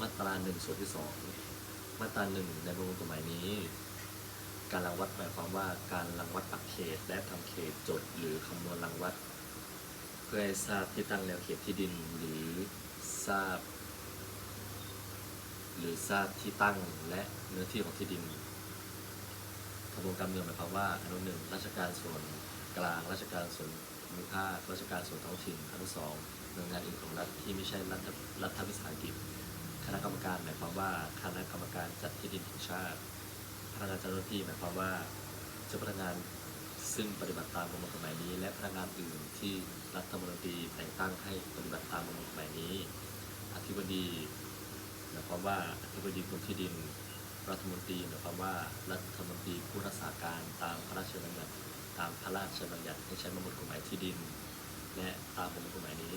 มาตราหนึ่งส่วนที่สองมาตราหนึ่งในประมวลกฎหมายนี้ การรังวัดหมายความว่าการรังวัดปักเขตและทำเขตจดหรือคำนวณรังวัด เพื่อให้ทราบที่ตั้งแนวเขตที่ดินหรือทราบ หรือทราบที่ตั้งและเนื้อที่ของที่ดินกระบวนการเมืองหมายความว่าอนุหนึ่งราชการส่วนกลางราชการส่วนภูมิภาคราชการส่วนท้องถิ่นอนุสองหน่วยงานอื่นของรัฐที่ไม่ใช่รัฐรัฐวิสาหกิจ ณะกรรมการหมายความว่าคณะกรรมการจัดที่ดินแห่งชาติ พนักงานเจ้าหน้าที่หมายความว่าเจ้าพนักงานซึ่งปฏิบัติตามประมวลกฎหมายนี้ และพนักงานอื่นที่รัฐมนตรีแต่งตั้งให้ปฏิบัติตามประมวลกฎหมายนี้ อธิบดีหมายความว่าอธิบดีกรมที่ดิน รัฐมนตรีหมายความว่ารัฐมนตรีผู้รักษาการตามพระราชบัญญัติตามพระราชบัญญัติให้ใช้ประมวลกฎหมายที่ดิน และตามประมวลกฎหมายนี้